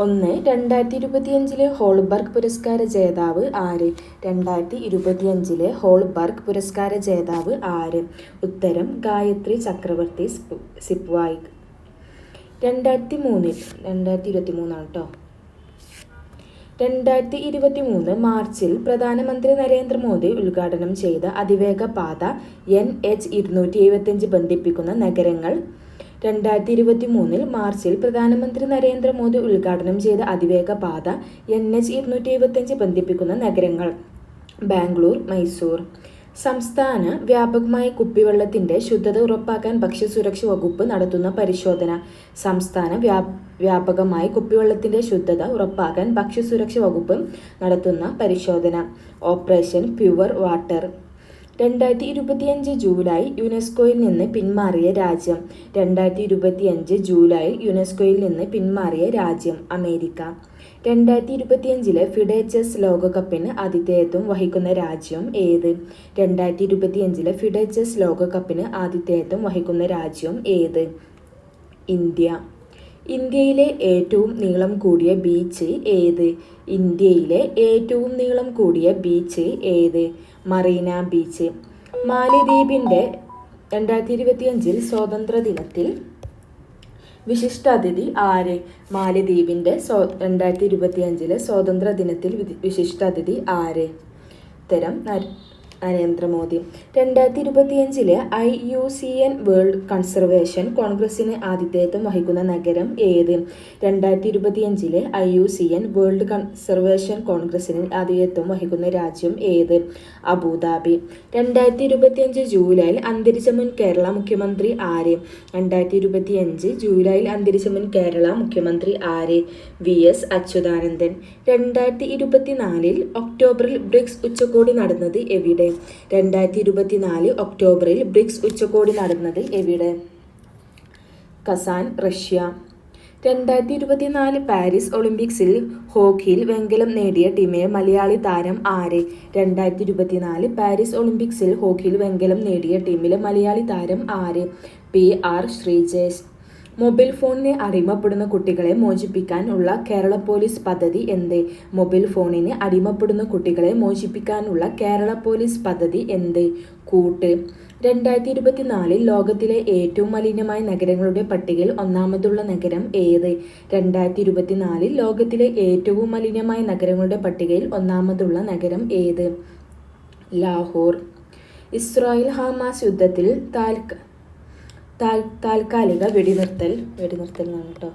ഒന്ന് രണ്ടായിരത്തി ഇരുപത്തിയഞ്ചിലെ ഹോൾബർഗ് പുരസ്കാര ജേതാവ് ആര്? രണ്ടായിരത്തി ഇരുപത്തിയഞ്ചിലെ ഹോൾബർഗ് പുരസ്കാര ജേതാവ് ആര്? ഉത്തരം ഗായത്രി ചക്രവർത്തി സ്പ്- സിപ്വായിക് രണ്ടായിരത്തി മൂന്നിൽ രണ്ടായിരത്തി ഇരുപത്തി മൂന്നാണ് കേട്ടോ രണ്ടായിരത്തി ഇരുപത്തി മൂന്ന് മാർച്ചിൽ പ്രധാനമന്ത്രി നരേന്ദ്രമോദി ഉദ്ഘാടനം ചെയ്ത അതിവേഗ പാത എൻ എച്ച് ഇരുന്നൂറ്റി എഴുപത്തിയഞ്ച് ബന്ധിപ്പിക്കുന്ന നഗരങ്ങൾ രണ്ടായിരത്തി ഇരുപത്തി മൂന്നിൽ മാർച്ചിൽ പ്രധാനമന്ത്രി നരേന്ദ്രമോദി ഉദ്ഘാടനം ചെയ്ത അതിവേഗ പാത എൻ എച്ച് ഇരുന്നൂറ്റി എഴുപത്തഞ്ച് ബന്ധിപ്പിക്കുന്ന നഗരങ്ങൾ ബാംഗ്ലൂർ മൈസൂർ. സംസ്ഥാന വ്യാപകമായ കുപ്പിവെള്ളത്തിന്റെ ശുദ്ധത ഉറപ്പാക്കാൻ ഭക്ഷ്യസുരക്ഷ വകുപ്പ് നടത്തുന്ന പരിശോധന. സംസ്ഥാന വ്യാ വ്യാപകമായി കുപ്പിവെള്ളത്തിന്റെ ശുദ്ധത ഉറപ്പാക്കാൻ ഭക്ഷ്യസുരക്ഷ വകുപ്പ് നടത്തുന്ന പരിശോധന. Operation pure water. രണ്ടായിരത്തി ഇരുപത്തിയഞ്ച് ജൂലൈ യുനെസ്കോയിൽ നിന്ന് പിന്മാറിയ രാജ്യം. രണ്ടായിരത്തി ഇരുപത്തിയഞ്ച് ജൂലൈ യുനെസ്കോയിൽ നിന്ന് പിന്മാറിയ രാജ്യം അമേരിക്ക. രണ്ടായിരത്തി ഇരുപത്തിയഞ്ചിലെ ഫിഡെ ചെസ് ലോകകപ്പിന് ആതിഥേയത്വം വഹിക്കുന്ന രാജ്യം ഏത്? രണ്ടായിരത്തി ഇരുപത്തിയഞ്ചിലെ ഫിഡെ ചെസ് ലോകകപ്പിന് ആതിഥേയത്വം വഹിക്കുന്ന രാജ്യം ഏത്? ഇന്ത്യ. ഇന്ത്യയിലെ ഏറ്റവും നീളം കൂടിയ ബീച്ച് ഏത്? ഇന്ത്യയിലെ ഏറ്റവും നീളം കൂടിയ ബീച്ച് ഏത്? മറീന ബീച്ച്. മാലിദ്വീപിന്റെ രണ്ടായിരത്തി ഇരുപത്തിയഞ്ചിൽ സ്വാതന്ത്ര്യ ദിനത്തിൽ വിശിഷ്ടാതിഥി ആര്? മാലിദ്വീപിന്റെ സ്വ രണ്ടായിരത്തി ഇരുപത്തിയഞ്ചിലെ സ്വാതന്ത്ര്യ ദിനത്തിൽ വിശിഷ്ട വിശിഷ്ടാതിഥി ആര്? നര- നരേന്ദ്രമോദി രണ്ടായിരത്തി ഇരുപത്തിയഞ്ചിലെ I U C N world conservation കോൺഗ്രസിന് ആതിഥേയത്വം വഹിക്കുന്ന നഗരം ഏത്? രണ്ടായിരത്തി ഇരുപത്തിയഞ്ചിലെ I U C N world conservation കോൺഗ്രസിന് ആതിഥേയത്വം വഹിക്കുന്ന രാജ്യം ഏത്? അബുദാബി. രണ്ടായിരത്തി ഇരുപത്തിയഞ്ച് ജൂലൈയിൽ അന്തരിച്ച മുൻ കേരള മുഖ്യമന്ത്രി ആര്? രണ്ടായിരത്തി ഇരുപത്തിയഞ്ച് ജൂലൈയിൽ അന്തരിച്ച മുൻ കേരള മുഖ്യമന്ത്രി ആര്? V S Achuthanandan. രണ്ടായിരത്തി ഇരുപത്തിനാലിൽ ഒക്ടോബറിൽ ബ്രിക്സ് ഉച്ചകോടി നടന്നത് എവിടെ? രണ്ടായിരത്തി ഇരുപത്തിനാല് ഒക്ടോബറിൽ ബ്രിക്സ് ഉച്ചകോടി നടന്നത് എവിടെ? Kazan Russia. രണ്ടായിരത്തി ഇരുപത്തിനാല് പാരീസ് ഒളിമ്പിക്സിൽ ഹോക്കിയിൽ വെങ്കലം നേടിയ ടീമിലെ മലയാളി താരം ആര്? രണ്ടായിരത്തി ഇരുപത്തിനാല് പാരീസ് ഒളിമ്പിക്സിൽ ഹോക്കിയിൽ വെങ്കലം നേടിയ ടീമിലെ മലയാളി താരം ആര്? P R Sreejesh. മൊബൈൽ ഫോണിനെ അടിമപ്പെടുന്ന കുട്ടികളെ മോചിപ്പിക്കാനുള്ള കേരള പോലീസ് പദ്ധതി എന്ത്? മൊബൈൽ ഫോണിന് അടിമപ്പെടുന്ന കുട്ടികളെ മോചിപ്പിക്കാനുള്ള കേരള പോലീസ് പദ്ധതി എന്ത്? കൂട്ട്. രണ്ടായിരത്തി ഇരുപത്തിനാലിൽ ലോകത്തിലെ ഏറ്റവും മലിനമായ നഗരങ്ങളുടെ പട്ടികയിൽ ഒന്നാമതുള്ള നഗരം ഏത്? രണ്ടായിരത്തി ഇരുപത്തിനാലിൽ ലോകത്തിലെ ഏറ്റവും മലിനമായ നഗരങ്ങളുടെ പട്ടികയിൽ ഒന്നാമതുള്ള നഗരം ഏത്? ലാഹോർ. ഇസ്രായേൽ ഹമാസ് യുദ്ധത്തിൽ താൽക്ക താൽ താൽക്കാലിക വെടിനിർത്തൽ വെടിനിർത്തൽ എന്നാണ് കേട്ടോ.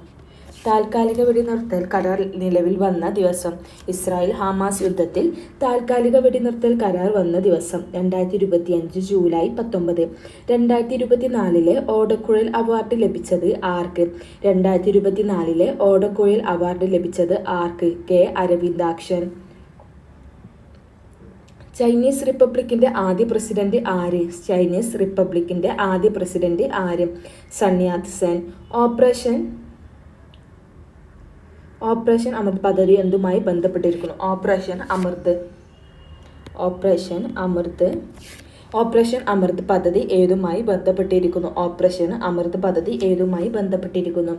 താൽക്കാലിക വെടിനിർത്തൽ കരാർ നിലവിൽ വന്ന ദിവസം ഇസ്രായേൽ ഹമാസ് യുദ്ധത്തിൽ താൽക്കാലിക വെടിനിർത്തൽ കരാർ വന്ന ദിവസം രണ്ടായിരത്തി ഇരുപത്തി അഞ്ച് ജൂലൈ പത്തൊമ്പത്. രണ്ടായിരത്തി ഇരുപത്തിനാലിലെ ഓടക്കുഴൽ അവാർഡ് ലഭിച്ചത് ആർക്ക്? രണ്ടായിരത്തി ഇരുപത്തിനാലിലെ ഓടക്കുഴൽ അവാർഡ് ലഭിച്ചത് ആർക്ക്? കെ. അരവിന്ദാക്ഷൻ. ചൈനീസ് റിപ്പബ്ലിക്കിന്റെ ആദ്യ പ്രസിഡന്റ് ആര്? ചൈനീസ് റിപ്പബ്ലിക്കിന്റെ ആദ്യ പ്രസിഡന്റ് ആര്? Sun Yat Sen. Operation operation Amrit പദ്ധതി എന്തുമായി ബന്ധപ്പെട്ടിരിക്കുന്നു? Operation Amrit operation Amrit operation Amrit പദ്ധതി ഏതുമായി ബന്ധപ്പെട്ടിരിക്കുന്നു? ഓപ്പറേഷൻ അമൃത് പദ്ധതി ഏതുമായി ബന്ധപ്പെട്ടിരിക്കുന്നു?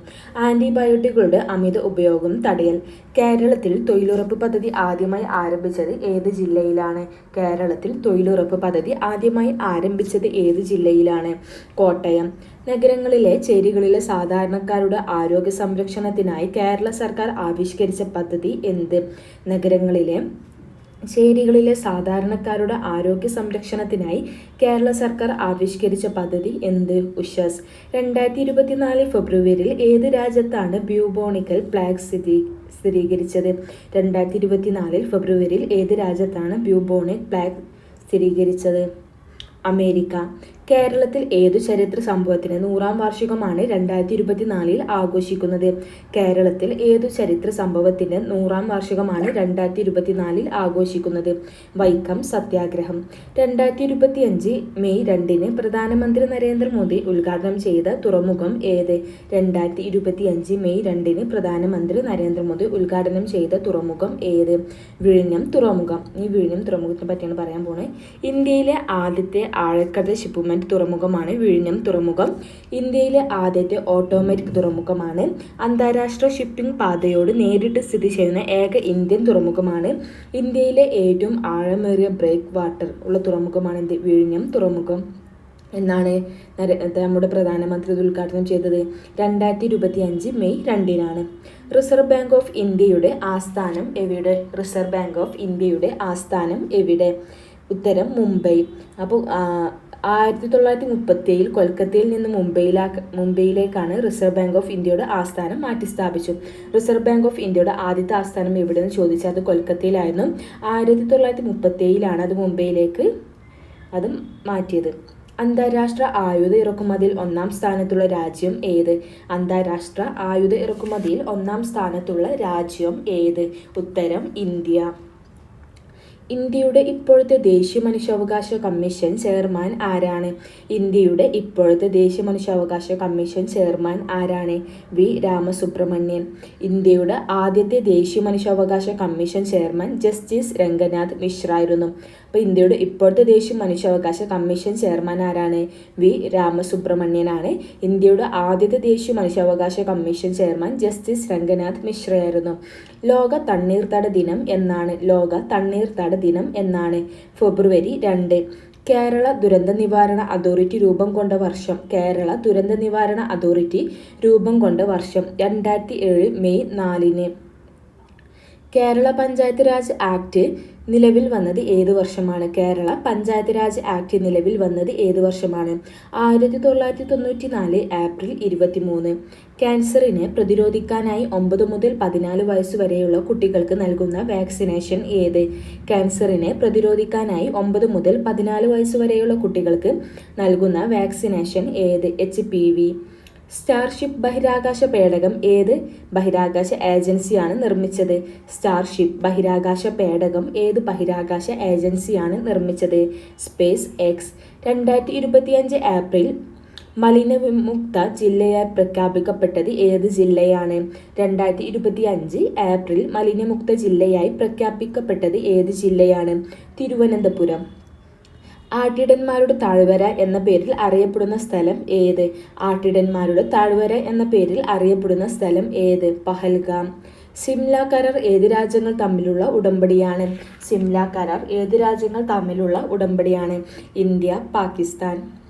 ആന്റിബയോട്ടിക്കുകളുടെ അമിത ഉപയോഗം തടയൽ. കേരളത്തിൽ തൊഴിലുറപ്പ് പദ്ധതി ആദ്യമായി ആരംഭിച്ചത് ഏത് ജില്ലയിലാണ്? കേരളത്തിൽ തൊഴിലുറപ്പ് പദ്ധതി ആദ്യമായി ആരംഭിച്ചത് ഏത് ജില്ലയിലാണ്? കോട്ടയം. നഗരങ്ങളിലെ ചേരികളിലെ സാധാരണക്കാരുടെ ആരോഗ്യ സംരക്ഷണത്തിനായി കേരള സർക്കാർ ആവിഷ്കരിച്ച പദ്ധതി എന്ത്? നഗരങ്ങളിലെ ചേരികളിലെ സാധാരണക്കാരുടെ ആരോഗ്യ സംരക്ഷണത്തിനായി കേരള സർക്കാർ ആവിഷ്കരിച്ച പദ്ധതി എന്ത്? ഉഷസ്. രണ്ടായിരത്തി ഇരുപത്തിനാല് ഫെബ്രുവരിയിൽ ഏത് രാജ്യത്താണ് ബ്യൂബോണിക്കൽ പ്ലാഗ് സ്ഥിതി സ്ഥിരീകരിച്ചത്? രണ്ടായിരത്തി ഇരുപത്തിനാലിൽ ഫെബ്രുവരിയിൽ ഏത് രാജ്യത്താണ് ബ്യൂബോണിക് പ്ലാഗ് സ്ഥിരീകരിച്ചത്? അമേരിക്ക. കേരളത്തിൽ ഏതു ചരിത്ര സംഭവത്തിന് നൂറാം വാർഷികമാണ് രണ്ടായിരത്തി ഇരുപത്തിനാലിൽ ആഘോഷിക്കുന്നത്? കേരളത്തിൽ ഏതു ചരിത്ര സംഭവത്തിന് നൂറാം വാർഷികമാണ് രണ്ടായിരത്തി ഇരുപത്തിനാലിൽ ആഘോഷിക്കുന്നത്? വൈക്കം സത്യാഗ്രഹം. രണ്ടായിരത്തി ഇരുപത്തിയഞ്ച് മെയ് രണ്ടിന് പ്രധാനമന്ത്രി നരേന്ദ്രമോദി ഉദ്ഘാടനം ചെയ്ത തുറമുഖം ഏത്? രണ്ടായിരത്തി ഇരുപത്തിയഞ്ച് മെയ് രണ്ടിന് പ്രധാനമന്ത്രി നരേന്ദ്രമോദി ഉദ്ഘാടനം ചെയ്ത തുറമുഖം ഏത്? വിഴിഞ്ഞം തുറമുഖം. ഈ വിഴിഞ്ഞം തുറമുഖത്തിനെ പറ്റിയാണ് പറയാൻ പോണേ. ഇന്ത്യയിലെ ആദ്യത്തെ ആഴക്കടൽ ഷിപ്മെന്റ് തുറമുഖമാണ് വിഴിഞ്ഞം തുറമുഖം. ഇന്ത്യയിലെ ആദ്യത്തെ ഓട്ടോമാറ്റിക് തുറമുഖമാണ്. അന്താരാഷ്ട്ര ഷിപ്പിംഗ് പാതയോട് നേരിട്ട് സ്ഥിതി ചെയ്യുന്ന ഏക ഇന്ത്യൻ തുറമുഖമാണ്. ഇന്ത്യയിലെ ഏറ്റവും ആഴമേറിയ ബ്രേക്ക് വാട്ടർ ഉള്ള തുറമുഖമാണ് എന്ത് വിഴിഞ്ഞം തുറമുഖം എന്നാണ് നമ്മുടെ പ്രധാനമന്ത്രി ഇത് ഉദ്ഘാടനം ചെയ്തത്. രണ്ടായിരത്തി ഇരുപത്തി അഞ്ച് മെയ് രണ്ടിനാണ്. റിസർവ് ബാങ്ക് ഓഫ് ഇന്ത്യയുടെ ആസ്ഥാനം എവിടെ? റിസർവ് ബാങ്ക് ഓഫ് ഇന്ത്യയുടെ ആസ്ഥാനം എവിടെ? ഉത്തരം മുംബൈ. അപ്പോൾ ആയിരത്തി തൊള്ളായിരത്തി മുപ്പത്തി ഏഴിൽ കൊൽക്കത്തയിൽ നിന്ന് മുംബൈയിലാ മുംബൈയിലേക്കാണ് റിസർവ് ബാങ്ക് ഓഫ് ഇന്ത്യയുടെ ആസ്ഥാനം മാറ്റി സ്ഥാപിച്ചു റിസർവ് ബാങ്ക് ഓഫ് ഇന്ത്യയുടെ ആദ്യത്തെ ആസ്ഥാനം എവിടെയെന്ന് ചോദിച്ചാൽ അത് കൊൽക്കത്തയിലായിരുന്നു. ആയിരത്തി തൊള്ളായിരത്തി മുപ്പത്തി ഏഴിലാണ് അത് മുംബൈയിലേക്ക് അത് മാറ്റിയത്. അന്താരാഷ്ട്ര ആയുധ ഇറക്കുമതിയിൽ ഒന്നാം സ്ഥാനത്തുള്ള രാജ്യം ഏത്? അന്താരാഷ്ട്ര ആയുധ ഇറക്കുമതിയിൽ ഒന്നാം സ്ഥാനത്തുള്ള രാജ്യം ഏത്? ഉത്തരം ഇന്ത്യ. ഇന്ത്യയുടെ ഇപ്പോഴത്തെ ദേശീയ മനുഷ്യാവകാശ കമ്മീഷൻ ചെയർമാൻ ആരാണ്? ഇന്ത്യയുടെ ഇപ്പോഴത്തെ ദേശീയ മനുഷ്യാവകാശ കമ്മീഷൻ ചെയർമാൻ ആരാണ്? വി. രാമസുബ്രഹ്മണ്യൻ. ഇന്ത്യയുടെ ആദ്യത്തെ ദേശീയ മനുഷ്യാവകാശ commission chairman justice Ranganath Mishra ആയിരുന്നു. അപ്പോൾ ഇന്ത്യയുടെ ഇപ്പോഴത്തെ ദേശീയ മനുഷ്യാവകാശ കമ്മീഷൻ ചെയർമാൻ ആരാണ്? വി. രാമസുബ്രഹ്മണ്യനാണ്. ഇന്ത്യയുടെ ആദ്യത്തെ ദേശീയ മനുഷ്യാവകാശ കമ്മീഷൻ ചെയർമാൻ ജസ്റ്റിസ് രംഗനാഥ് മിശ്രയായിരുന്നു. ലോക തണ്ണീർത്തട ദിനം എന്നാണ്. ലോക തണ്ണീർത്തട ദിനം എന്നാണ്. ഫെബ്രുവരി രണ്ട്. കേരള ദുരന്ത നിവാരണ അതോറിറ്റി രൂപം കൊണ്ട വർഷം. കേരള ദുരന്ത നിവാരണ അതോറിറ്റി രൂപം കൊണ്ട വർഷം. രണ്ടായിരത്തി ഏഴ് മെയ് നാലിന്. കേരള പഞ്ചായത്ത് രാജ് ആക്ട് നിലവിൽ വന്നത് ഏത് വർഷമാണ്? കേരള പഞ്ചായത്ത് രാജ് ആക്ട് നിലവിൽ വന്നത് ഏത് വർഷമാണ്? ആയിരത്തി തൊള്ളായിരത്തി തൊണ്ണൂറ്റി നാല് ഏപ്രിൽ ഇരുപത്തി മൂന്ന് ക്യാൻസറിനെ പ്രതിരോധിക്കാനായി ഒമ്പത് മുതൽ പതിനാല് വയസ്സ് വരെയുള്ള കുട്ടികൾക്ക് നൽകുന്ന വാക്സിനേഷൻ ഏത്? ക്യാൻസറിനെ പ്രതിരോധിക്കാനായി ഒമ്പത് മുതൽ പതിനാല് വയസ്സ് വരെയുള്ള കുട്ടികൾക്ക് നൽകുന്ന വാക്സിനേഷൻ ഏത്? H P V. സ്റ്റാർഷിപ്പ് ബഹിരാകാശ പേടകം ഏത് ബഹിരാകാശ ഏജൻസിയാണ് നിർമ്മിച്ചത്? സ്റ്റാർഷിപ്പ് ബഹിരാകാശ പേടകം ഏത് ബഹിരാകാശ ഏജൻസിയാണ് നിർമ്മിച്ചത്? സ്പേസ് എക്സ് രണ്ടായിരത്തി ഇരുപത്തിയഞ്ച് ഏപ്രിൽ മലിനവിമുക്ത ജില്ലയായി പ്രഖ്യാപിക്കപ്പെട്ടത് ഏത് ജില്ലയാണ്? രണ്ടായിരത്തി ഇരുപത്തി അഞ്ച് ഏപ്രിൽ മലിനമുക്ത ജില്ലയായി പ്രഖ്യാപിക്കപ്പെട്ടത് ഏത് ജില്ലയാണ്? തിരുവനന്തപുരം. ആട്ടിടന്മാരുടെ താഴ്വര എന്ന പേരിൽ അറിയപ്പെടുന്ന സ്ഥലം ഏത്? ആട്ടിടന്മാരുടെ താഴ്വര എന്ന പേരിൽ അറിയപ്പെടുന്ന സ്ഥലം ഏത്? പഹൽഗാം. സിംല കരാർ ഏത് രാജ്യങ്ങൾ തമ്മിലുള്ള ഉടമ്പടിയാണ്? സിംല കരാർ ഏത് രാജ്യങ്ങൾ തമ്മിലുള്ള ഉടമ്പടിയാണ്? ഇന്ത്യ പാകിസ്ഥാൻ.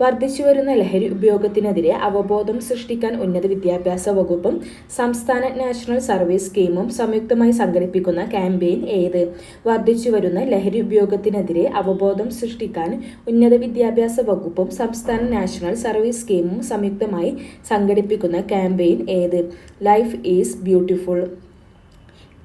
വർദ്ധിച്ചുവരുന്ന ലഹരി ഉപയോഗത്തിനെതിരെ അവബോധം സൃഷ്ടിക്കാൻ ഉന്നത വിദ്യാഭ്യാസ വകുപ്പും സംസ്ഥാന നാഷണൽ സർവീസ് സ്കീമും സംയുക്തമായി സംഘടിപ്പിക്കുന്ന ക്യാമ്പയിൻ ഏത്? വർദ്ധിച്ചുവരുന്ന ലഹരി ഉപയോഗത്തിനെതിരെ അവബോധം സൃഷ്ടിക്കാൻ ഉന്നത വിദ്യാഭ്യാസ വകുപ്പും സംസ്ഥാന നാഷണൽ സർവീസ് സ്കീമും സംയുക്തമായി സംഘടിപ്പിക്കുന്ന ക്യാമ്പയിൻ ഏത്? Life is beautiful.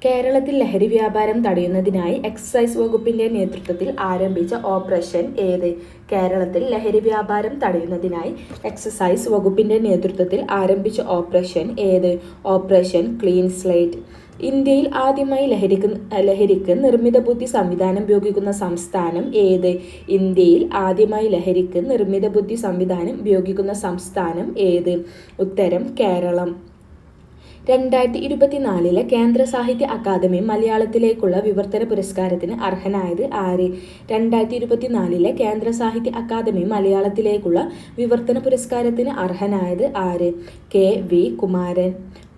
കേരളത്തിൽ ലഹരി വ്യാപാരം തടയുന്നതിനായി എക്സൈസ് വകുപ്പിന്റെ നേതൃത്വത്തിൽ ആരംഭിച്ച ഓപ്പറേഷൻ ഏത്? കേരളത്തിൽ ലഹരി വ്യാപാരം തടയുന്നതിനായി എക്സസൈസ് വകുപ്പിന്റെ നേതൃത്വത്തിൽ ആരംഭിച്ച ഓപ്പറേഷൻ ഏത്? Operation clean slate. ഇന്ത്യയിൽ ആദ്യമായി ലഹരിക്ക് ലഹരിക്ക് നിർമ്മിത ബുദ്ധി സംവിധാനം ഉപയോഗിക്കുന്ന സംസ്ഥാനം ഏത്? ഇന്ത്യയിൽ ആദ്യമായി ലഹരിക്ക് നിർമ്മിത ബുദ്ധി സംവിധാനം ഉപയോഗിക്കുന്ന സംസ്ഥാനം ഏത്? ഉത്തരം കേരളം. രണ്ടായിരത്തി ഇരുപത്തിനാലിലെ കേന്ദ്ര സാഹിത്യ അക്കാദമി മലയാളത്തിലേക്കുള്ള വിവർത്തന പുരസ്കാരത്തിന് അർഹനായത് ആര്? രണ്ടായിരത്തി ഇരുപത്തിനാലിലെ കേന്ദ്ര സാഹിത്യ അക്കാദമി മലയാളത്തിലേക്കുള്ള വിവർത്തന പുരസ്കാരത്തിന് അർഹനായത് ആര്? കെ. വി. കുമാരൻ.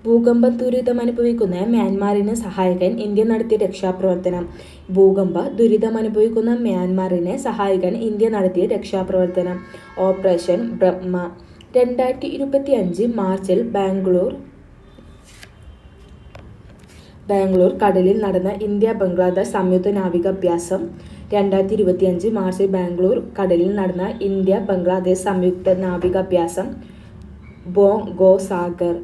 ഭൂകമ്പ ദുരിതമനുഭവിക്കുന്ന മ്യാൻമാറിന് സഹായിക്കാൻ ഇന്ത്യ നടത്തിയ രക്ഷാപ്രവർത്തനം. ഭൂകമ്പ ദുരിതമനുഭവിക്കുന്ന മ്യാൻമാറിനെ സഹായിക്കാൻ ഇന്ത്യ നടത്തിയ രക്ഷാപ്രവർത്തനം. ഓപ്പറേഷൻ ബ്രഹ്മ. രണ്ടായിരത്തി ഇരുപത്തി അഞ്ച് മാർച്ചിൽ ബാംഗ്ലൂർ ബാംഗ്ലൂർ കടലിൽ നടന്ന ഇന്ത്യ ബംഗ്ലാദേശ് സംയുക്ത നാവികാഭ്യാസം രണ്ടായിരത്തി ഇരുപത്തിയഞ്ച് മാർച്ച് ബാംഗ്ലൂർ കടലിൽ നടന്ന ഇന്ത്യ ബംഗ്ലാദേശ് സംയുക്ത നാവികാഭ്യാസം ബോങ് ഗോ സാഗർ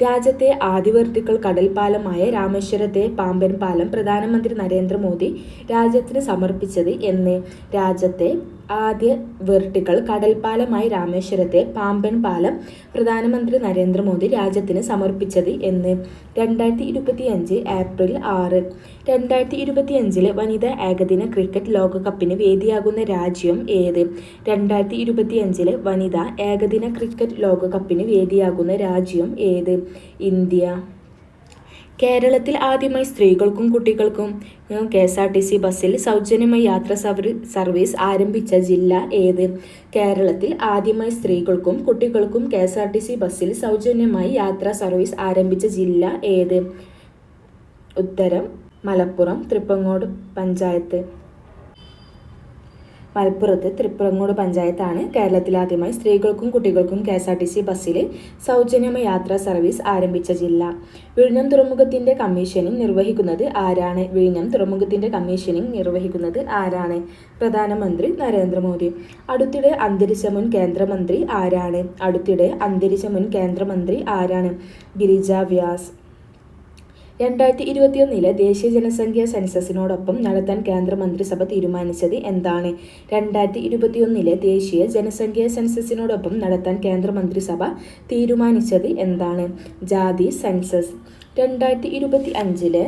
രാജ്യത്തെ ആദ്യ വെർട്ടിക്കൽ കടൽ പാലമായ രാമേശ്വരത്തെ പാമ്പൻ പാലം പ്രധാനമന്ത്രി നരേന്ദ്രമോദി രാജ്യത്തിന് സമർപ്പിച്ചത് എന്ന് രാജ്യത്തെ ആദ്യ വെർട്ടിക്കൽ കടൽപ്പാലമായി രാമേശ്വരത്തെ പാമ്പൻ പാലം പ്രധാനമന്ത്രി നരേന്ദ്രമോദി രാജ്യത്തിന് സമർപ്പിച്ചത് എന്ന്. രണ്ടായിരത്തി ഇരുപത്തി അഞ്ച് ഏപ്രിൽ ആറ്. രണ്ടായിരത്തി ഇരുപത്തി അഞ്ചിലെ വനിതാ ഏകദിന ക്രിക്കറ്റ് ലോകകപ്പിന് വേദിയാകുന്ന രാജ്യം ഏത്? രണ്ടായിരത്തി ഇരുപത്തി അഞ്ചിലെ വനിതാ ഏകദിന ക്രിക്കറ്റ് ലോകകപ്പിന് വേദിയാകുന്ന രാജ്യം ഏത്? ഇന്ത്യ. കേരളത്തിൽ ആദ്യമായി സ്ത്രീകൾക്കും കുട്ടികൾക്കും K S R T C ബസ്സിൽ സൗജന്യമായി യാത്ര സർവീസ് ആരംഭിച്ച ജില്ല ഏത്? കേരളത്തിൽ ആദ്യമായി സ്ത്രീകൾക്കും കുട്ടികൾക്കും K S R T C ബസ്സിൽ സൗജന്യമായി യാത്രാ സർവീസ് ആരംഭിച്ച ജില്ല ഏത്? ഉത്തരം മലപ്പുറം തൃപ്പങ്ങോട് പഞ്ചായത്ത്. മലപ്പുറത്ത് തൃപ്രങ്ങോട് പഞ്ചായത്താണ് കേരളത്തിൽ ആദ്യമായി സ്ത്രീകൾക്കും കുട്ടികൾക്കും K S R T C ബസ്സിൽ സൗജന്യമായ യാത്രാ സർവീസ് ആരംഭിച്ച ജില്ല. വിഴിഞ്ഞം തുറമുഖത്തിന്റെ കമ്മീഷനിങ് നിർവഹിക്കുന്നത് ആരാണ്? വിഴിഞ്ഞം തുറമുഖത്തിന്റെ കമ്മീഷനിങ് നിർവഹിക്കുന്നത് ആരാണ്? പ്രധാനമന്ത്രി നരേന്ദ്രമോദി. അടുത്തിടെ അന്തരിച്ച മുൻ കേന്ദ്രമന്ത്രി ആരാണ്? അടുത്തിടെ അന്തരിച്ച മുൻ കേന്ദ്രമന്ത്രി ആരാണ്? ഗിരിജ വ്യാസ്. രണ്ടായിരത്തി ഇരുപത്തിയൊന്നിലെ ദേശീയ ജനസംഖ്യാ സെൻസസിനോടൊപ്പം നടത്താൻ കേന്ദ്ര മന്ത്രിസഭ തീരുമാനിച്ചത് എന്താണ്? രണ്ടായിരത്തി ഇരുപത്തിയൊന്നിലെ ദേശീയ ജനസംഖ്യാ സെൻസസിനോടൊപ്പം നടത്താൻ കേന്ദ്ര മന്ത്രിസഭ തീരുമാനിച്ചത് എന്താണ്? ജാതി സെൻസസ്. രണ്ടായിരത്തി ഇരുപത്തി അഞ്ചിലെ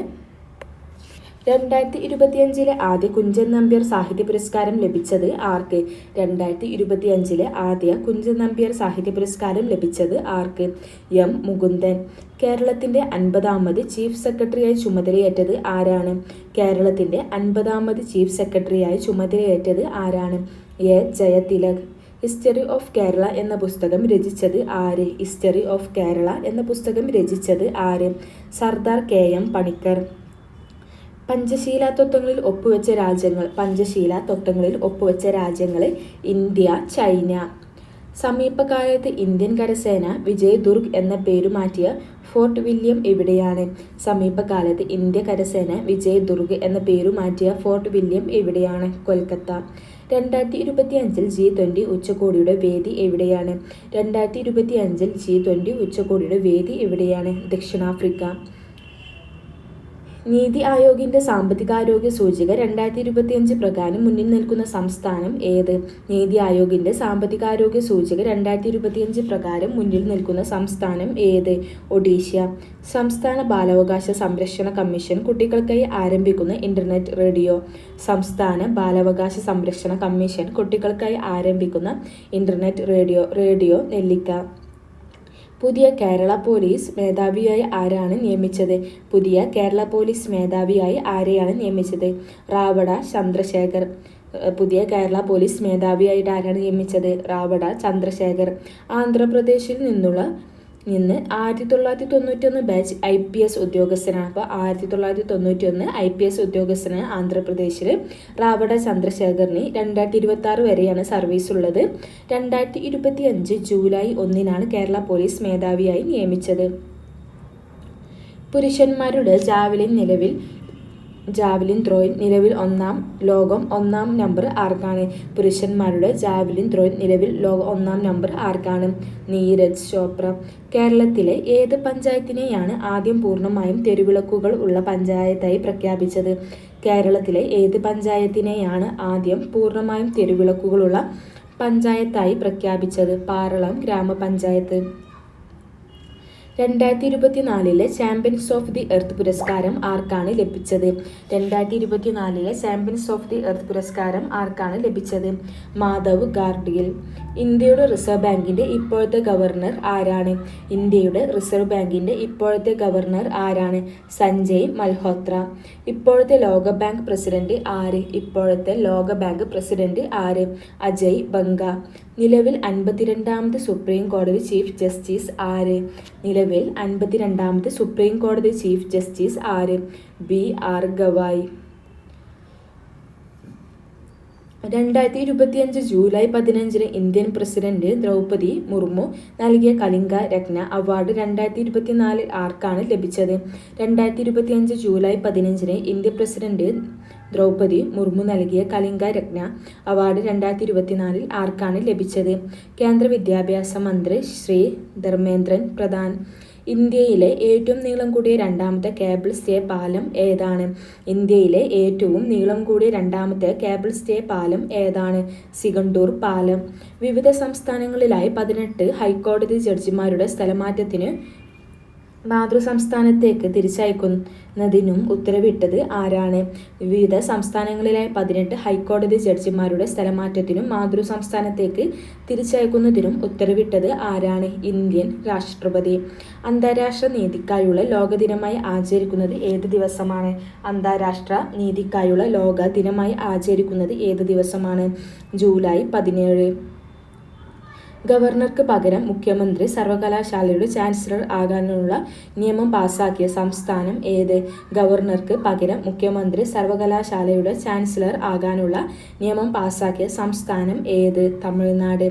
രണ്ടായിരത്തി ഇരുപത്തിയഞ്ചിലെ ആദ്യ കുഞ്ചൻ നമ്പ്യാർ സാഹിത്യ പുരസ്കാരം ലഭിച്ചത് ആർക്ക്? രണ്ടായിരത്തി ഇരുപത്തിയഞ്ചിലെ ആദ്യ കുഞ്ചൻ നമ്പ്യാർ സാഹിത്യ പുരസ്കാരം ലഭിച്ചത് ആർക്ക്? എം. മുകുന്ദൻ. കേരളത്തിന്റെ അൻപതാമത് ചീഫ് സെക്രട്ടറിയായി ചുമതലയേറ്റത് ആരാണ്? കേരളത്തിന്റെ അൻപതാമത് ചീഫ് സെക്രട്ടറിയായി ചുമതലയേറ്റത് ആരാണ്? A. Jayathilak. History of Kerala എന്ന പുസ്തകം രചിച്ചത് ആര്? ഹിസ്റ്ററി ഓഫ് കേരള എന്ന പുസ്തകം രചിച്ചത് ആര്? സർദാർ കെ. എം. പണിക്കർ. പഞ്ചശീല തത്വങ്ങളിൽ ഒപ്പുവെച്ച രാജ്യങ്ങൾ പഞ്ചശീല തത്വങ്ങളിൽ ഒപ്പുവെച്ച രാജ്യങ്ങൾ ഇന്ത്യ ചൈന. സമീപകാലത്ത് ഇന്ത്യൻ കരസേന വിജയ് ദുർഗ് എന്ന പേരു മാറ്റിയ ഫോർട്ട് വില്യം എവിടെയാണ്? സമീപകാലത്ത് ഇന്ത്യ കരസേന വിജയ് ദുർഗ് എന്ന പേരു മാറ്റിയ ഫോർട്ട് വില്യം എവിടെയാണ്? കൊൽക്കത്ത. രണ്ടായിരത്തി ഇരുപത്തി അഞ്ചിൽ ജി ട്വന്റി ഉച്ചകോടിയുടെ വേദി എവിടെയാണ്? രണ്ടായിരത്തി ഇരുപത്തി അഞ്ചിൽ ജി ട്വന്റി ഉച്ചകോടിയുടെ വേദി എവിടെയാണ്? ദക്ഷിണാഫ്രിക്ക. നീതി ആയോഗിന്റെ സാമ്പത്തികാരോഗ്യ സൂചിക രണ്ടായിരത്തി ഇരുപത്തിയഞ്ച് പ്രകാരം മുന്നിൽ നിൽക്കുന്ന സംസ്ഥാനം ഏത്? നീതി ആയോഗിന്റെ സാമ്പത്തികാരോഗ്യ സൂചിക രണ്ടായിരത്തി ഇരുപത്തിയഞ്ച് പ്രകാരം മുന്നിൽ നിൽക്കുന്ന സംസ്ഥാനം ഏത്? ഒഡീഷ. സംസ്ഥാന ബാലാവകാശ സംരക്ഷണ കമ്മീഷൻ കുട്ടികൾക്കായി ആരംഭിക്കുന്ന ഇന്റർനെറ്റ് റേഡിയോ. സംസ്ഥാന ബാലാവകാശ സംരക്ഷണ കമ്മീഷൻ കുട്ടികൾക്കായി ആരംഭിക്കുന്ന ഇന്റർനെറ്റ് റേഡിയോ റേഡിയോ നെല്ലിക്ക. പുതിയ കേരള പോലീസ് മേധാവിയായി ആരാണ് നിയമിച്ചത്? പുതിയ കേരള പോലീസ് മേധാവിയായി ആരെയാണ് നിയമിച്ചത്? റാവട ചന്ദ്രശേഖർ. പുതിയ കേരള പോലീസ് മേധാവിയായിട്ട് ആരാണ് നിയമിച്ചത്? റാവട ചന്ദ്രശേഖർ. ആന്ധ്രാപ്രദേശിൽ നിന്നുള്ള നിന്ന് ആയിരത്തി തൊള്ളായിരത്തി തൊണ്ണൂറ്റി ഒന്ന് ബാച്ച് ഐ പി എസ് ഉദ്യോഗസ്ഥനാണ്. അപ്പോൾ ആയിരത്തി തൊള്ളായിരത്തി തൊണ്ണൂറ്റി ഒന്ന് ഐ പി എസ് ഉദ്യോഗസ്ഥന് ആന്ധ്രാപ്രദേശിൽ റാവട ചന്ദ്രശേഖറിന് രണ്ടായിരത്തി ഇരുപത്തി ആറ് വരെയാണ് സർവീസ് ഉള്ളത്. രണ്ടായിരത്തി ഇരുപത്തി അഞ്ച് ജൂലൈ ഒന്നിനാണ് കേരള പോലീസ് മേധാവിയായി നിയമിച്ചത്. പുരുഷന്മാരുടെ ജാവലിൻ നിലവിൽ ജാവലിൻ ത്രോയിൽ നിലവിൽ ഒന്നാം ലോകം ഒന്നാം നമ്പർ ആർക്കാണ്? പുരുഷന്മാരുടെ ജാവലിൻ ത്രോയിൽ നിലവിൽ ലോക ഒന്നാം നമ്പർ ആർക്കാണ്? നീരജ് ചോപ്ര. കേരളത്തിലെ ഏത് പഞ്ചായത്തിനെയാണ് ആദ്യം പൂർണമായും തെരുവിളക്കുകൾ ഉള്ള പഞ്ചായത്തായി പ്രഖ്യാപിച്ചത്? കേരളത്തിലെ ഏത് പഞ്ചായത്തിനെയാണ് ആദ്യം പൂർണമായും തെരുവിളക്കുകളുള്ള പഞ്ചായത്തായി പ്രഖ്യാപിച്ചത്? പാറളം ഗ്രാമപഞ്ചായത്ത്. രണ്ടായിരത്തി ഇരുപത്തിനാലിലെ ചാമ്പ്യൻസ് ഓഫ് ദി എർത്ത് പുരസ്കാരം ആർക്കാണ് ലഭിച്ചത്? രണ്ടായിരത്തി ഇരുപത്തിനാലിലെ ചാമ്പ്യൻസ് ഓഫ് ദി എർത്ത് പുരസ്കാരം ആർക്കാണ് ലഭിച്ചത്? മാധവ് ഗാർഡിയൽ. ഇന്ത്യയുടെ റിസർവ് ബാങ്കിന്റെ ഇപ്പോഴത്തെ ഗവർണർ ആരാണ്? ഇന്ത്യയുടെ റിസർവ് ബാങ്കിന്റെ ഇപ്പോഴത്തെ ഗവർണർ ആരാണ്? സഞ്ജയ് മൽഹോത്ര. ഇപ്പോഴത്തെ ലോക ബാങ്ക് പ്രസിഡന്റ് ആര്? ഇപ്പോഴത്തെ ലോക ബാങ്ക് പ്രസിഡന്റ് ആര്? അജയ് ബംഗ. നിലവിൽ അൻപത്തിരണ്ടാമത് സുപ്രീം കോടതി ചീഫ് ജസ്റ്റിസ് ആര്? നിലവിൽ അൻപത്തിരണ്ടാമത് സുപ്രീം കോടതി ചീഫ് ജസ്റ്റിസ് ആര്? B R Gavai. രണ്ടായിരത്തി ഇരുപത്തിയഞ്ച് ജൂലൈ പതിനഞ്ചിന് ഇന്ത്യൻ പ്രസിഡന്റ് ദ്രൗപദി മുർമു നൽകിയ കലിംഗ രത്ന അവാർഡ് രണ്ടായിരത്തി ഇരുപത്തിനാലിൽ ആർക്കാണ് ലഭിച്ചത്? രണ്ടായിരത്തി ഇരുപത്തിയഞ്ച് ജൂലൈ പതിനഞ്ചിന് ഇന്ത്യൻ പ്രസിഡന്റ് ദ്രൗപദി മുർമു നൽകിയ കലിംഗ രത്ന അവാർഡ് രണ്ടായിരത്തി ഇരുപത്തിനാലിൽ ആർക്കാണ് ലഭിച്ചത്? കേന്ദ്ര വിദ്യാഭ്യാസ മന്ത്രി ശ്രീ ധർമ്മേന്ദ്രൻ പ്രധാൻ ഇന്ത്യയിലെ ഏറ്റവും നീളം കൂടിയ രണ്ടാമത്തെ കേബിൾ സ്റ്റേ പാലം ഏതാണ്? ഇന്ത്യയിലെ ഏറ്റവും നീളം കൂടിയ രണ്ടാമത്തെ കേബിൾ സ്റ്റേ പാലം ഏതാണ്? സിഗണ്ടൂർ പാലം. വിവിധ സംസ്ഥാനങ്ങളിലായി പതിനെട്ട് ഹൈക്കോടതി ജഡ്ജിമാരുടെ സ്ഥലമാറ്റത്തിന് മാതൃസംസ്ഥാനത്തേക്ക് തിരിച്ചയക്കുന്നതിനും ഉത്തരവിട്ടത് ആരാണ്? വിവിധ സംസ്ഥാനങ്ങളിലെ പതിനെട്ട് ഹൈക്കോടതി ജഡ്ജിമാരുടെ സ്ഥലമാറ്റത്തിനും മാതൃസംസ്ഥാനത്തേക്ക് തിരിച്ചയക്കുന്നതിനും ഉത്തരവിട്ടത് ആരാണ്? ഇന്ത്യൻ രാഷ്ട്രപതി. അന്താരാഷ്ട്ര നീതിക്കായുള്ള ലോക ദിനമായി ആചരിക്കുന്നത് ഏത് ദിവസമാണ്? അന്താരാഷ്ട്ര നീതിക്കായുള്ള ലോക ദിനമായി ആചരിക്കുന്നത് ഏത് ദിവസമാണ്? ജൂലൈ പതിനേഴ്. ഗവർണർക്ക് പകരം മുഖ്യമന്ത്രി സർവകലാശാലയുടെ ചാൻസലർ ആകാനുള്ള നിയമം പാസാക്കിയ സംസ്ഥാനം ഏത്? ഗവർണർക്ക് പകരം മുഖ്യമന്ത്രി സർവകലാശാലയുടെ ചാൻസലർ ആകാനുള്ള നിയമം പാസാക്കിയ സംസ്ഥാനം ഏത്? Tamil Nadu.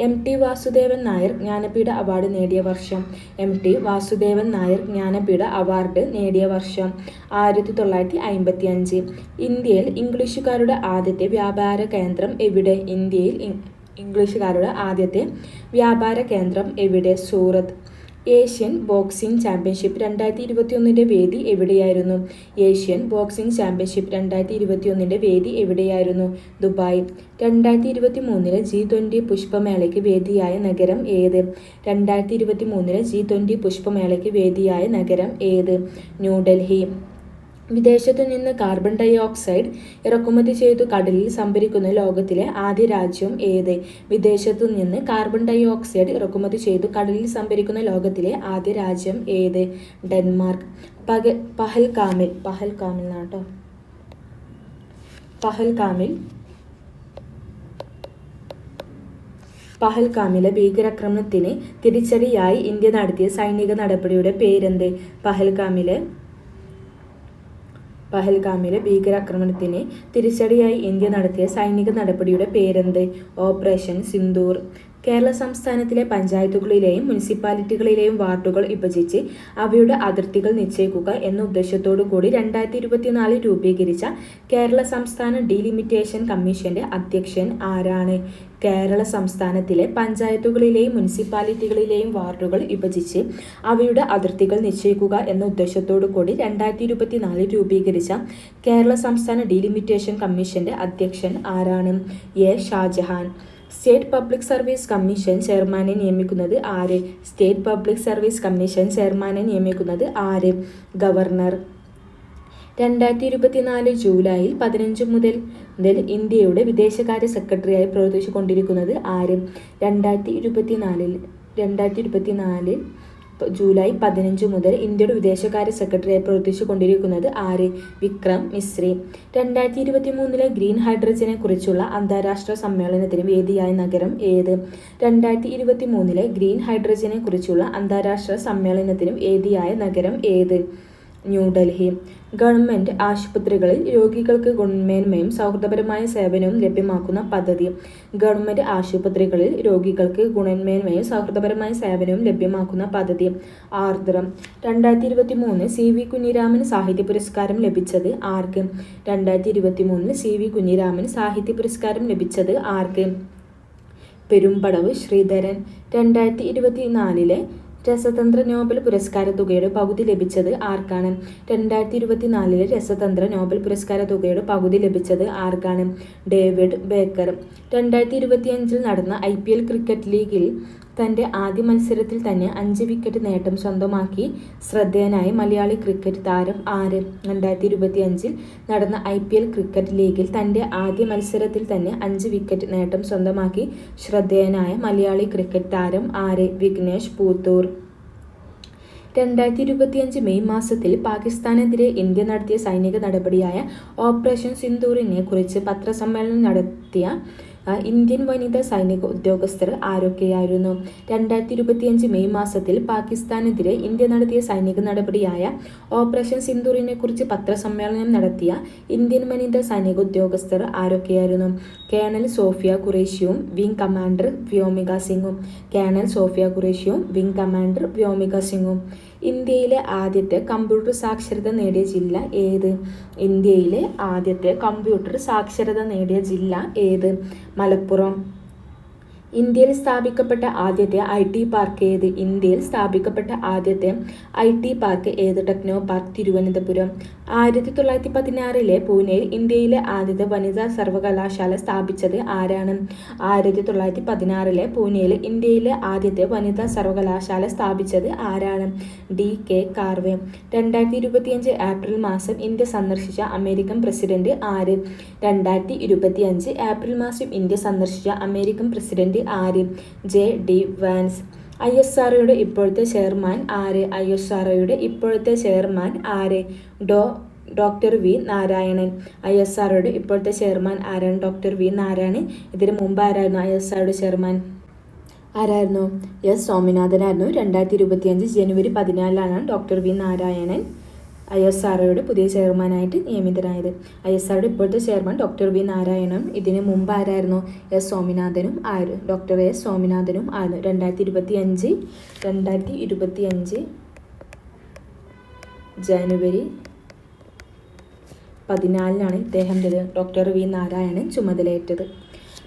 M. T. Vasudevan Nair Jnanpith award നേടിയ വർഷം. M. T. Vasudevan Nair Jnanpith award നേടിയ വർഷം. ആയിരത്തി തൊള്ളായിരത്തി അമ്പത്തി അഞ്ച് ഇന്ത്യയിൽ ഇംഗ്ലീഷുകാരുടെ ആദ്യത്തെ വ്യാപാര കേന്ദ്രം എവിടെ? ഇന്ത്യയിൽ ഇംഗ്ലീഷുകാരുടെ ആദ്യത്തെ വ്യാപാര കേന്ദ്രം എവിടെ? സൂറത്ത്. ഏഷ്യൻ ബോക്സിംഗ് ചാമ്പ്യൻഷിപ്പ് രണ്ടായിരത്തി ഇരുപത്തിയൊന്നിന്റെ വേദി എവിടെയായിരുന്നു? ഏഷ്യൻ ബോക്സിംഗ് ചാമ്പ്യൻഷിപ്പ് രണ്ടായിരത്തി ഇരുപത്തിയൊന്നിന്റെ വേദി എവിടെയായിരുന്നു? ദുബായ്. രണ്ടായിരത്തി ഇരുപത്തി മൂന്നിലെ ജി ട്വന്റി പുഷ്പമേളയ്ക്ക് വേദിയായ നഗരം ഏത്? രണ്ടായിരത്തി ഇരുപത്തി മൂന്നിലെ ജി ട്വന്റി പുഷ്പമേളയ്ക്ക് വേദിയായ നഗരം ഏത്? ന്യൂഡൽഹി. വിദേശത്തു നിന്ന് കാർബൺ ഡൈ ഓക്സൈഡ് ഇറക്കുമതി ചെയ്തു കടലിൽ സംഭരിക്കുന്ന ലോകത്തിലെ ആദ്യ രാജ്യം ഏത്? വിദേശത്തു നിന്ന് കാർബൺ ഡൈ ഓക്സൈഡ് ഇറക്കുമതി ചെയ്തു കടലിൽ സംഭരിക്കുന്ന ലോകത്തിലെ ആദ്യ രാജ്യം ഏത്? ഡെൻമാർക്ക്. പക പഹൽകാമിൽ പഹൽകാമിൽ നാട്ടോ പഹൽകാമിൽ പഹൽകാമിലെ ഭീകരാക്രമണത്തിന് തിരിച്ചടിയായി ഇന്ത്യ നടത്തിയ സൈനിക നടപടിയുടെ പേരെന്ത്? പഹൽകാമിലെ പഹൽഗാമിലെ ഭീകരാക്രമണത്തിന് തിരിച്ചടിയായി ഇന്ത്യ നടത്തിയ സൈനിക നടപടിയുടെ പേരെന്ത്? ഓപ്പറേഷൻ സിന്ദൂർ. കേരള സംസ്ഥാനത്തിലെ പഞ്ചായത്തുകളിലെയും മുനിസിപ്പാലിറ്റികളിലെയും വാർഡുകൾ വിഭജിച്ച് അവയുടെ അതിർത്തികൾ നിശ്ചയിക്കുക എന്ന ഉദ്ദേശത്തോടു കൂടി രണ്ടായിരത്തി ഇരുപത്തിനാലിൽ രൂപീകരിച്ച കേരള സംസ്ഥാന ഡീലിമിറ്റേഷൻ കമ്മീഷന്റെ അധ്യക്ഷൻ ആരാണ്? കേരള സംസ്ഥാനത്തിലെ പഞ്ചായത്തുകളിലെയും മുനിസിപ്പാലിറ്റികളിലെയും വാർഡുകൾ വിഭജിച്ച് അവയുടെ അതിർത്തികൾ നിശ്ചയിക്കുക എന്ന ഉദ്ദേശത്തോടു കൂടി രണ്ടായിരത്തി ഇരുപത്തിനാലിൽ രൂപീകരിച്ച കേരള സംസ്ഥാന ഡീലിമിറ്റേഷൻ കമ്മീഷന്റെ അധ്യക്ഷൻ ആരാണ്? A. Shajahan. State public service commission ചെയർമാനെ നിയമിക്കുന്നത് ആര്? സ്റ്റേറ്റ് പബ്ലിക് സർവീസ് കമ്മീഷൻ ചെയർമാനെ നിയമിക്കുന്നത് ആര്? ഗവർണർ. രണ്ടായിരത്തി ഇരുപത്തിനാല് ജൂലൈയിൽ പതിനഞ്ച് മുതൽ മുതൽ ഇന്ത്യയുടെ വിദേശകാര്യ സെക്രട്ടറിയായി പ്രവർത്തിച്ചു കൊണ്ടിരിക്കുന്നത് ആര്? രണ്ടായിരത്തി ഇരുപത്തിനാലിൽ രണ്ടായിരത്തി ഇരുപത്തിനാലിൽ ജൂലൈ പതിനഞ്ച് മുതൽ ഇന്ത്യയുടെ വിദേശകാര്യ സെക്രട്ടറിയായി പ്രവർത്തിച്ചു കൊണ്ടിരിക്കുന്നത് ആര്? വിക്രം മിശ്രി. രണ്ടായിരത്തി ഇരുപത്തി മൂന്നിലെ ഗ്രീൻ ഹൈഡ്രജനെ കുറിച്ചുള്ള അന്താരാഷ്ട്ര സമ്മേളനത്തിന് വേദിയായ നഗരം ഏത്? രണ്ടായിരത്തി ഇരുപത്തി മൂന്നിലെ ഗ്രീൻ ഹൈഡ്രജനെ കുറിച്ചുള്ള അന്താരാഷ്ട്ര സമ്മേളനത്തിനും വേദിയായ നഗരം ഏത്? ന്യൂഡൽഹി. ഗവൺമെന്റ് ആശുപത്രികളിൽ രോഗികൾക്ക് ഗുണമേന്മയും സൗഹൃദപരമായ സേവനവും ലഭ്യമാക്കുന്ന പദ്ധതി. ഗവൺമെന്റ് ആശുപത്രികളിൽ രോഗികൾക്ക് ഗുണമേന്മയും സൗഹൃദപരമായ സേവനവും ലഭ്യമാക്കുന്ന പദ്ധതി. ആർദ്രം. രണ്ടായിരത്തി ഇരുപത്തി മൂന്ന് സി വി കുഞ്ഞിരാമൻ സാഹിത്യ പുരസ്കാരം ലഭിച്ചത് ആർക്ക്? രണ്ടായിരത്തി ഇരുപത്തി മൂന്നിൽ സി വി കുഞ്ഞിരാമൻ സാഹിത്യ പുരസ്കാരം ലഭിച്ചത് ആർക്ക്? പെരുമ്പടവ് ശ്രീധരൻ. രണ്ടായിരത്തി ഇരുപത്തി നാലിലെ രസതന്ത്ര നോബൽ പുരസ്കാര തുകയുടെ പകുതി ലഭിച്ചത് ആർക്കാണ്? രണ്ടായിരത്തി ഇരുപത്തിനാലിലെ രസതന്ത്ര നോബൽ പുരസ്കാര തുകയുടെ പകുതി ലഭിച്ചത് ആർക്കാണ്? David Baker. രണ്ടായിരത്തി ഇരുപത്തിയഞ്ചിൽ നടന്ന ഐ പി എൽ ക്രിക്കറ്റ് ലീഗിൽ തന്റെ ആദ്യ മത്സരത്തിൽ തന്നെ അഞ്ച് വിക്കറ്റ് നേട്ടം സ്വന്തമാക്കി ശ്രദ്ധേയനായ മലയാളി ക്രിക്കറ്റ് താരം ആര്? രണ്ടായിരത്തി ഇരുപത്തി അഞ്ചിൽ നടന്ന ഐ പി എൽ ക്രിക്കറ്റ് ലീഗിൽ തന്റെ ആദ്യ മത്സരത്തിൽ തന്നെ അഞ്ച് വിക്കറ്റ് നേട്ടം സ്വന്തമാക്കി ശ്രദ്ധേയനായ മലയാളി ക്രിക്കറ്റ് താരം ആര്? വിഘ്നേഷ് പൂത്തൂർ. രണ്ടായിരത്തി ഇരുപത്തിയഞ്ച് മെയ് മാസത്തിൽ പാകിസ്ഥാനെതിരെ ഇന്ത്യ നടത്തിയ സൈനിക നടപടിയായ ഓപ്പറേഷൻ സിന്ദൂറിനെ കുറിച്ച് പത്രസമ്മേളനം നടത്തിയ ഇന്ത്യൻ വനിതാ സൈനിക ഉദ്യോഗസ്ഥർ ആരൊക്കെയായിരുന്നു? രണ്ടായിരത്തി ഇരുപത്തിയഞ്ച് മെയ് മാസത്തിൽ പാകിസ്ഥാനെതിരെ ഇന്ത്യ നടത്തിയ സൈനിക നടപടിയായ ഓപ്പറേഷൻ സിന്ദൂറിനെ കുറിച്ച് പത്രസമ്മേളനം നടത്തിയ ഇന്ത്യൻ വനിതാ സൈനിക ഉദ്യോഗസ്ഥർ ആരൊക്കെയായിരുന്നു? കേണൽ സോഫിയ ഖുറേഷിയും വിംഗ് കമാൻഡർ വ്യോമിക സിംഗും. കേണൽ സോഫിയ ഖുറേഷിയും വിംഗ് കമാൻഡർ വ്യോമിക സിംഗും. ഇന്ത്യയിലെ ആദ്യത്തെ കമ്പ്യൂട്ടർ സാക്ഷരത നേടിയ ജില്ല ഏത്? ഇന്ത്യയിലെ ആദ്യത്തെ കമ്പ്യൂട്ടർ സാക്ഷരത നേടിയ ജില്ല ഏത്? മലപ്പുറം. ഇന്ത്യയിൽ സ്ഥാപിക്കപ്പെട്ട ആദ്യത്തെ ഐ ടി പാർക്ക് ഏത്? ഇന്ത്യയിൽ സ്ഥാപിക്കപ്പെട്ട ആദ്യത്തെ ഐ ടി പാർക്ക് ഏത്? Techno park Thiruvananthapuram. ആയിരത്തി തൊള്ളായിരത്തി പതിനാറിലെ പൂനെയിൽ ഇന്ത്യയിലെ ആദ്യത്തെ വനിതാ സർവകലാശാല സ്ഥാപിച്ചത് ആരാണ്? ആയിരത്തി തൊള്ളായിരത്തി പതിനാറിലെ പൂനെയിൽ ഇന്ത്യയിലെ ആദ്യത്തെ വനിതാ സർവകലാശാല സ്ഥാപിച്ചത് ആരാണ്? D K Karve. രണ്ടായിരത്തി ഇരുപത്തിയഞ്ച് ഏപ്രിൽ മാസം ഇന്ത്യ സന്ദർശിച്ച അമേരിക്കൻ പ്രസിഡന്റ് ആര്? രണ്ടായിരത്തി ഇരുപത്തിയഞ്ച് ഏപ്രിൽ മാസം ഇന്ത്യ സന്ദർശിച്ച അമേരിക്കൻ പ്രസിഡന്റ് ആര് J. D. Vance. I S ആർഒയുടെ ഇപ്പോഴത്തെ ചെയർമാൻ ആര്? ഐ എസ് ആർഒയുടെ ഇപ്പോഴത്തെ ചെയർമാൻ ആര്? ഡോ. Doctor V. Narayanan. I S ആർഒയുടെ ഇപ്പോഴത്തെ ചെയർമാൻ ആരാണ്? Doctor V. നാരായണൻ. ഇതിന് മുമ്പ് ആരായിരുന്നു ഐ എസ് ആർഒയുടെ ചെയർമാൻ? ആരായിരുന്നു? എസ്. സ്വാമിനാഥനായിരുന്നു. രണ്ടായിരത്തി ഇരുപത്തിയഞ്ച് ജനുവരി പതിനാലിലാണ് doctor V. Narayanan I S ആർഒയുടെ പുതിയ ചെയർമാനായിട്ട് നിയമിതനായത്. ഐ എസ് ആർഒയുടെ ഇപ്പോഴത്തെ ചെയർമാൻ ഡോക്ടർ വി നാരായണനും ഇതിന് മുമ്പ് ആരായിരുന്നു? എസ് സ്വാമിനാഥനും ആയിരുന്നു ഡോക്ടർ എസ് സ്വാമിനാഥനും ആയിരുന്നു രണ്ടായിരത്തി ഇരുപത്തി അഞ്ച് രണ്ടായിരത്തി ഇരുപത്തി അഞ്ച് ജനുവരി പതിനാലിനാണ് ഇദ്ദേഹം ഡോക്ടർ വി നാരായണൻ ചുമതലയേറ്റത്.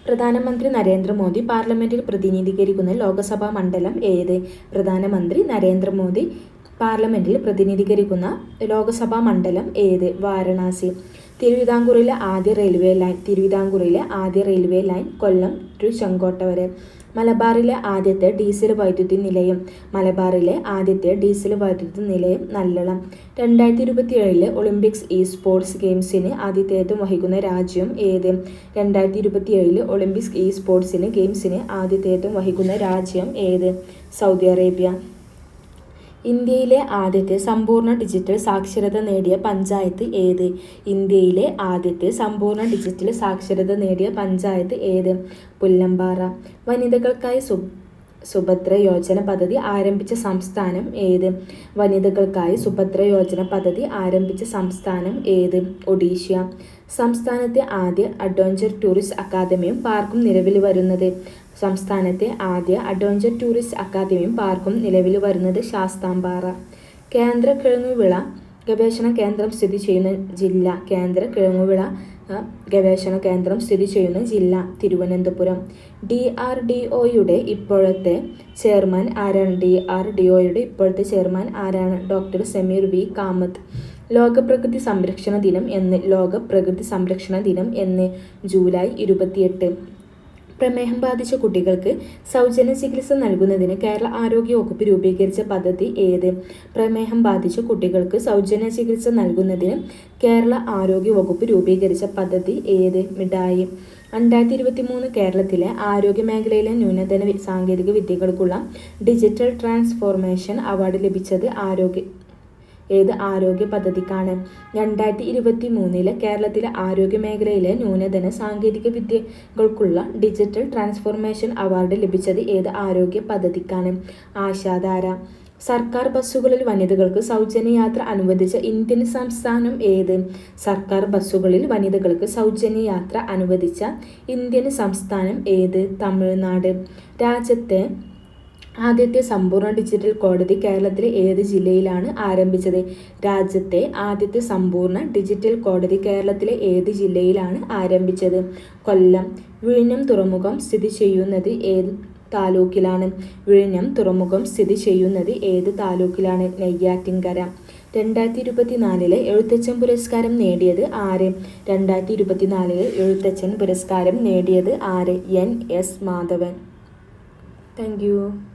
പ്രധാനമന്ത്രി നരേന്ദ്രമോദി പാർലമെന്റിൽ പ്രതിനിധീകരിക്കുന്ന ലോക്സഭാ മണ്ഡലം ഏത്? പ്രധാനമന്ത്രി നരേന്ദ്രമോദി പാർലമെന്റിൽ പ്രതിനിധീകരിക്കുന്ന ലോകസഭാ മണ്ഡലം ഏത്? വാരണാസി. തിരുവിതാംകൂറിലെ ആദ്യ റെയിൽവേ ലൈൻ തിരുവിതാംകൂറിലെ ആദ്യ railway line Kollam to Chenkotta വരെ മലബാറിലെ ആദ്യത്തെ ഡീസൽ വൈദ്യുതി നിലയം മലബാറിലെ ആദ്യത്തെ ഡീസൽ വൈദ്യുതി നിലയം നല്ലളം. രണ്ടായിരത്തി ഇരുപത്തി ഏഴിലെ ഒളിമ്പിക്സ് ഇ സ്പോർട്സ് ഗെയിംസിന് ആതിഥേയത്വം വഹിക്കുന്ന രാജ്യം ഏത്? രണ്ടായിരത്തി ഇരുപത്തി ഏഴിലെ ഒളിമ്പിക്സ് ഇ സ്പോർട്സിന് ഗെയിംസിന് ആതിഥേയത്വം വഹിക്കുന്ന രാജ്യം ഏത്? Saudi Arabia. ഇന്ത്യയിലെ ആദ്യത്തെ സമ്പൂർണ ഡിജിറ്റൽ സാക്ഷരത നേടിയ പഞ്ചായത്ത് ഏത്? ഇന്ത്യയിലെ ആദ്യത്തെ സമ്പൂർണ ഡിജിറ്റൽ സാക്ഷരത നേടിയ പഞ്ചായത്ത് ഏത്? പുല്ലമ്പാറ. വനിതകൾക്കായി സു സുഭദ്ര യോജന പദ്ധതി ആരംഭിച്ച സംസ്ഥാനം ഏത്? വനിതകൾക്കായി സുഭദ്ര യോജന പദ്ധതി ആരംഭിച്ച സംസ്ഥാനം ഏത്? ഒഡീഷ. സംസ്ഥാനത്തെ ആദ്യ അഡ്വഞ്ചർ ടൂറിസ്റ്റ് അക്കാദമിയും പാർക്കും നിലവിൽ വരുന്നത്. സംസ്ഥാനത്തെ ആദ്യ അഡ്വഞ്ചർ ടൂറിസ്റ്റ് അക്കാദമിയും പാർക്കും നിലവിൽ വരുന്നത് ശാസ്താംപാറ. കേന്ദ്ര കിഴങ്ങുവിള ഗവേഷണ കേന്ദ്രം സ്ഥിതി ചെയ്യുന്ന ജില്ല. കേന്ദ്ര കിഴങ്ങുവിള ഗവേഷണ കേന്ദ്രം സ്ഥിതി ചെയ്യുന്ന ജില്ല തിരുവനന്തപുരം. ഡി ആർ ഡി ഒയുടെ ഇപ്പോഴത്തെ ചെയർമാൻ ആരാണ്? ഡി ആർ ഡി ഒയുടെ ഇപ്പോഴത്തെ ചെയർമാൻ ആരാണ്? Doctor Sameer V. കാമത്ത്. ലോക പ്രകൃതി സംരക്ഷണ ദിനം എന്ന് ലോക പ്രകൃതി സംരക്ഷണ ദിനം എന്ന് ജൂലൈ ഇരുപത്തിയെട്ട്. പ്രമേഹം ബാധിച്ച കുട്ടികൾക്ക് സൗജന്യ ചികിത്സ നൽകുന്നതിന് കേരള ആരോഗ്യ വകുപ്പ് രൂപീകരിച്ച പദ്ധതി ഏത്? പ്രമേഹം ബാധിച്ച കുട്ടികൾക്ക് സൗജന്യ ചികിത്സ നൽകുന്നതിന് കേരള ആരോഗ്യ വകുപ്പ് രൂപീകരിച്ച പദ്ധതി ഏത്? മിഠായി. രണ്ടായിരത്തി ഇരുപത്തി മൂന്ന് കേരളത്തിലെ ആരോഗ്യ മേഖലയിലെ ന്യൂനതന സാങ്കേതിക വിദ്യകൾക്കുള്ള ഡിജിറ്റൽ ട്രാൻസ്ഫോർമേഷൻ അവാർഡ് ലഭിച്ചത് ആരോഗ്യ ഏത് ആരോഗ്യ പദ്ധതിക്കാണ്? രണ്ടായിരത്തി ഇരുപത്തി മൂന്നിലെ കേരളത്തിലെ ആരോഗ്യ മേഖലയിലെ ന്യൂനതന സാങ്കേതിക വിദ്യകൾക്കുള്ള ഡിജിറ്റൽ ട്രാൻസ്ഫോർമേഷൻ അവാർഡ് ലഭിച്ചത് ഏത് ആരോഗ്യ പദ്ധതിക്കാണ്? ആശാധാര. സർക്കാർ ബസ്സുകളിൽ വനിതകൾക്ക് സൗജന്യ യാത്ര അനുവദിച്ച ഇന്ത്യൻ സംസ്ഥാനം ഏത്? സർക്കാർ ബസ്സുകളിൽ വനിതകൾക്ക് സൗജന്യ യാത്ര അനുവദിച്ച ഇന്ത്യൻ സംസ്ഥാനം ഏത്? തമിഴ്നാട്. രാജ്യത്തെ ആദ്യത്തെ സമ്പൂർണ ഡിജിറ്റൽ കോടതി കേരളത്തിലെ ഏത് ജില്ലയിലാണ് ആരംഭിച്ചത്? രാജ്യത്തെ ആദ്യത്തെ സമ്പൂർണ ഡിജിറ്റൽ കോടതി കേരളത്തിലെ ഏത് ജില്ലയിലാണ് ആരംഭിച്ചത്? കൊല്ലം. വിഴിഞ്ഞം തുറമുഖം സ്ഥിതി ചെയ്യുന്നത് ഏത് താലൂക്കിലാണ്? വിഴിഞ്ഞം തുറമുഖം സ്ഥിതി ചെയ്യുന്നത് ഏത് താലൂക്കിലാണ്? നെയ്യാറ്റിൻകര. രണ്ടായിരത്തി ഇരുപത്തിനാലിലെ എഴുത്തച്ഛൻ പുരസ്കാരം നേടിയത് ആര്? രണ്ടായിരത്തി ഇരുപത്തിനാലിലെ എഴുത്തച്ഛൻ പുരസ്കാരം നേടിയത് ആര്? എൻ. എസ്. മാധവൻ. താങ്ക്